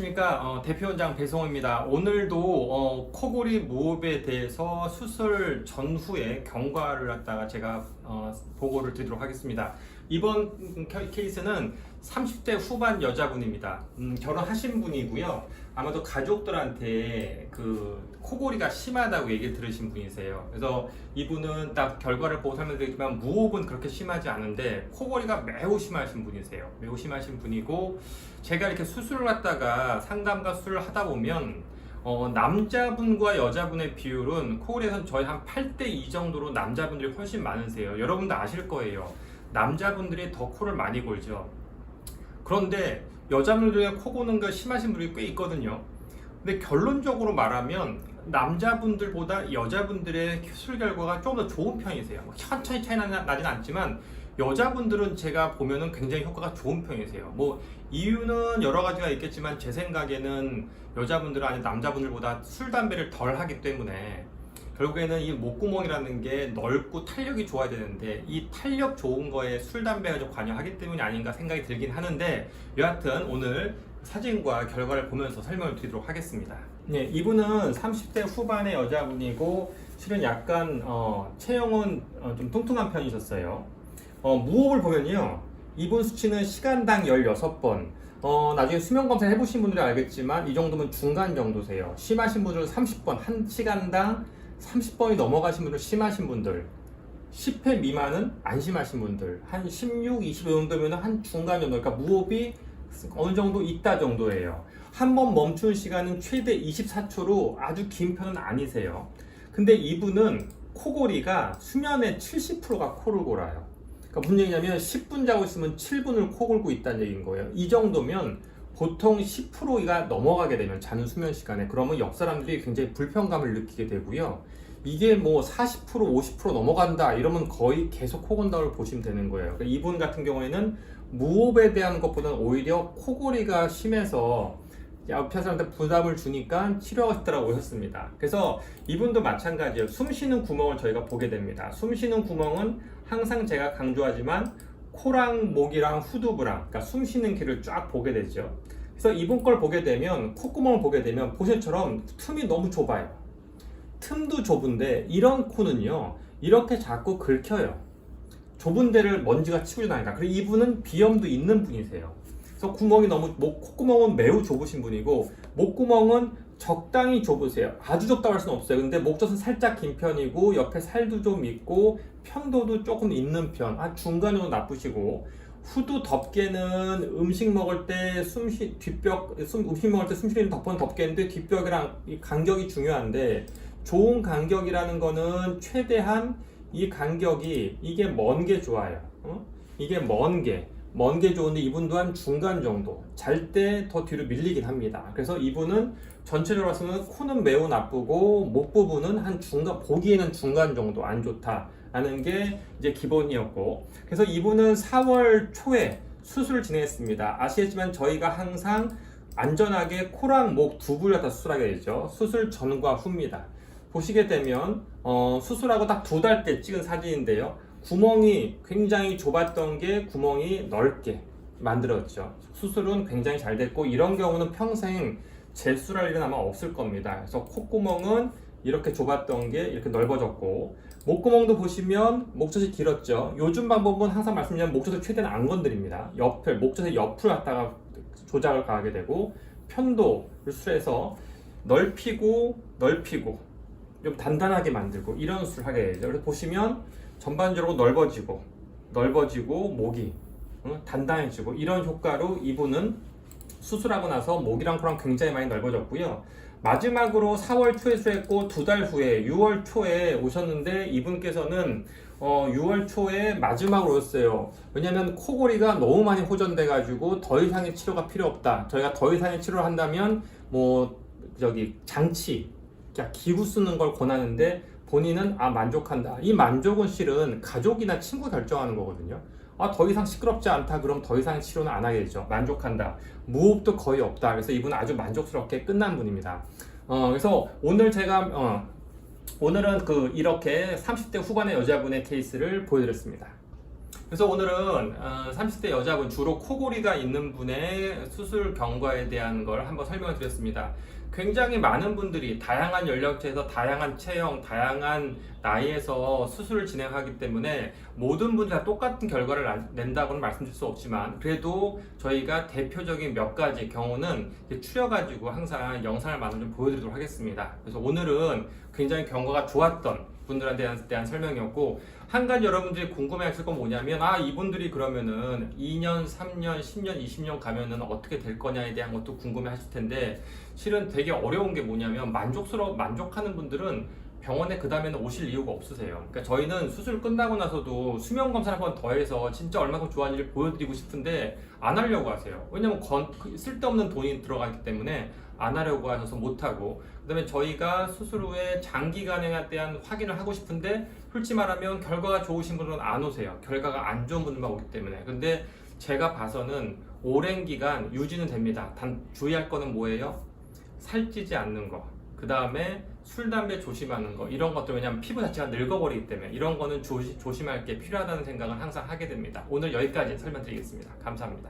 안녕하십니까 어, 대표원장 배성호입니다. 오늘도 어, 코골이 무호흡에 대해서 수술 전후의 경과를 갖다가 제가 어, 보고를 드리도록 하겠습니다. 이번 케- 케이스는 30대 후반 여자분입니다. 음, 결혼하신 분이고요. 아마도 가족들한테 그 코골이가 심하다고 얘기 들으신 분이세요. 그래서 이분은 딱 결과를 보고 설명드리지만 무호흡은 그렇게 심하지 않은데 코골이가 매우 심하신 분이세요. 매우 심하신 분이고 제가 이렇게 수술을 갖다가 상담과 수술을 하다 보면 어, 남자분과 여자분의 비율은 코골이에서는 저희 한 8대 2 정도로 남자분들이 훨씬 많으세요. 여러분도 아실 거예요. 남자분들이 더 코를 많이 골죠. 그런데 여자분들 중에 코 고는 거 심하신 분이 꽤 있거든요. 근데 결론적으로 말하면 남자분들보다 여자분들의 수술 결과가 좀 더 좋은 편이세요. 뭐 천천히 차이 나- 나진 않지만 여자분들은 제가 보면은 굉장히 효과가 좋은 편이세요. 뭐 이유는 여러 가지가 있겠지만 제 생각에는 여자분들은 아니 남자분들보다 술 담배를 덜 하기 때문에 결국에는 이 목구멍이라는 게 넓고 탄력이 좋아야 되는데 이 탄력 좋은 거에 술 담배가 좀 관여하기 때문이 아닌가 생각이 들긴 하는데 여하튼 오늘 사진과 결과를 보면서 설명을 드리도록 하겠습니다. 네, 이분은 30대 후반의 여자분이고 실은 약간 어, 체형은 어, 좀 뚱뚱한 편이셨어요. 어, 무호흡을 보면요. 이분 수치는 시간당 16번. 어, 나중에 수면 검사 해보신 분들은 알겠지만 이 정도면 중간 정도세요. 심하신 분들은 30번, 한 시간당 30번이 넘어가신 분들 심하신 분들. 10회 미만은 안 심하신 분들. 한 16, 20 정도면 한 중간 정도. 그러니까 무호흡이 어느 정도 있다 정도예요. 한 번 멈춘 시간은 최대 24초로 아주 긴 편은 아니세요. 근데 이분은 코골이가 수면의 70%가 코를 골아요. 그러니까 무슨 얘기냐면 10분 자고 있으면 7분을 코 골고 있다는 얘기인 거예요. 이 정도면 보통 10%가 넘어가게 되면 자는 수면 시간에 그러면 옆 사람들이 굉장히 불편감을 느끼게 되고요. 이게 뭐 40% 50% 넘어간다 이러면 거의 계속 코곤다를 보시면 되는 거예요. 그러니까 이분 같은 경우에는 무호흡에 대한 것보다는 오히려 코골이가 심해서 옆에 사람한테 부담을 주니까 치료하고 싶다라고 하셨습니다. 그래서 이분도 마찬가지예요. 숨 쉬는 구멍을 저희가 보게 됩니다. 숨 쉬는 구멍은 항상 제가 강조하지만 코랑 목이랑 후두부랑 그러니까 숨 쉬는 길을 쫙 보게 되죠. 그래서 이분 걸 보게 되면 콧구멍을 보게 되면 보시처럼 틈이 너무 좁아요. 틈도 좁은데 이런 코는요 이렇게 자꾸 긁혀요. 좁은 데를 먼지가 치고 지나니까. 그리고 이분은 비염도 있는 분이세요. 그래서 구멍이 너무 목 콧구멍은 매우 좁으신 분이고 목구멍은 적당히 좁으세요. 아주 좁다고 할 수는 없어요. 근데 목젖은 살짝 긴 편이고 옆에 살도 좀 있고 편도도 조금 있는 편. 한 중간으로 나쁘시고 후두 덮개는 음식 먹을 때 숨쉬 뒷벽 숨, 음식 먹을 때 숨쉬는 덮은 덮개인데 뒷벽이랑 이 간격이 중요한데 좋은 간격이라는 거는 최대한 이 간격이 이게 먼 게 좋아요. 어? 이게 먼 게. 먼 게 좋은데 이분도 한 중간 정도. 잘 때 더 뒤로 밀리긴 합니다. 그래서 이분은 전체적으로 봐서는 코는 매우 나쁘고 목 부분은 한 중간, 보기에는 중간 정도 안 좋다 라는 게 이제 기본이었고. 그래서 이분은 4월 초에 수술을 진행했습니다. 아시겠지만 저희가 항상 안전하게 코랑 목두 분을 다 수술하게 되죠. 수술 전과 후입니다. 보시게 되면 어, 수술하고 딱 두 달 때 찍은 사진인데요. 구멍이 굉장히 좁았던 게 구멍이 넓게 만들었죠. 수술은 굉장히 잘 됐고 이런 경우는 평생 재수할 일은 아마 없을 겁니다. 그래서 콧구멍은 이렇게 좁았던 게 이렇게 넓어졌고 목구멍도 보시면 목젖이 길었죠. 요즘 방법은 항상 말씀드리면 목젖을 최대한 안 건드립니다. 옆을 목젖의 옆을 갖다가 조작을 가하게 되고 편도를 수술해서 넓히고 넓히고 좀 단단하게 만들고 이런 수술을 하게 되죠. 그래서 보시면 전반적으로 넓어지고 넓어지고 목이 응? 단단해지고 이런 효과로 이분은 수술하고 나서 목이랑 코랑 굉장히 많이 넓어졌고요. 마지막으로 4월 초에 수했고 두 달 후에 6월 초에 오셨는데 이분께서는 어, 6월 초에 마지막으로 오셨어요. 왜냐면 코골이가 너무 많이 호전돼 가지고 더 이상의 치료가 필요 없다. 저희가 더 이상의 치료를 한다면 뭐 저기 장치 그러니까 기구 쓰는 걸 권하는데 본인은 아 만족한다. 이 만족은 실은 가족이나 친구 결정하는 거거든요. 아 더 이상 시끄럽지 않다. 그럼 더 이상의 치료는 안 하게 되죠. 만족한다. 무호흡도 거의 없다. 그래서 이분은 아주 만족스럽게 끝난 분입니다. 어 그래서 오늘 제가 어 오늘은 그 이렇게 30대 후반의 여자분의 케이스를 보여드렸습니다. 그래서 오늘은 어, 30대 여자분 주로 코골이가 있는 분의 수술 경과에 대한 걸 한번 설명을 드렸습니다. 굉장히 많은 분들이 다양한 연령대에서 다양한 체형, 다양한 나이에서 수술을 진행하기 때문에 모든 분들이 다 똑같은 결과를 안- 낸다고는 말씀드릴 수 없지만 그래도 저희가 대표적인 몇 가지 경우는 추려가지고 항상 영상을 만들어 좀 보여드리도록 하겠습니다. 그래서 오늘은 굉장히 경과가 좋았던 분들에 대한, 대한 설명이었고 한 가지 여러분들이 궁금해하실 건 뭐냐면 아 이분들이 그러면은 2년, 3년, 10년, 20년 가면은 어떻게 될 거냐에 대한 것도 궁금해하실 텐데 실은 되게 어려운 게 뭐냐면 만족스러워 만족하는 분들은 병원에 그 다음에는 오실 이유가 없으세요. 그러니까 저희는 수술 끝나고 나서도 수면 검사를 한 번 더 해서 진짜 얼마큼 좋아하는지를 보여드리고 싶은데 안 하려고 하세요. 왜냐면 건, 그 쓸데없는 돈이 들어가기 때문에 안 하려고 하셔서 못 하고 그다음에 저희가 수술 후에 장기간에 대한 확인을 하고 싶은데 솔직히 말하면 결과가 좋으신 분은 안 오세요. 결과가 안 좋은 분들만 오기 때문에. 근데 제가 봐서는 오랜 기간 유지는 됩니다. 단 주의할 거는 뭐예요? 살찌지 않는 거. 그 다음에 술, 담배 조심하는 거. 이런 것들, 왜냐면 피부 자체가 늙어버리기 때문에 이런 거는 조시, 조심할 게 필요하다는 생각을 항상 하게 됩니다. 오늘 여기까지 설명드리겠습니다. 감사합니다.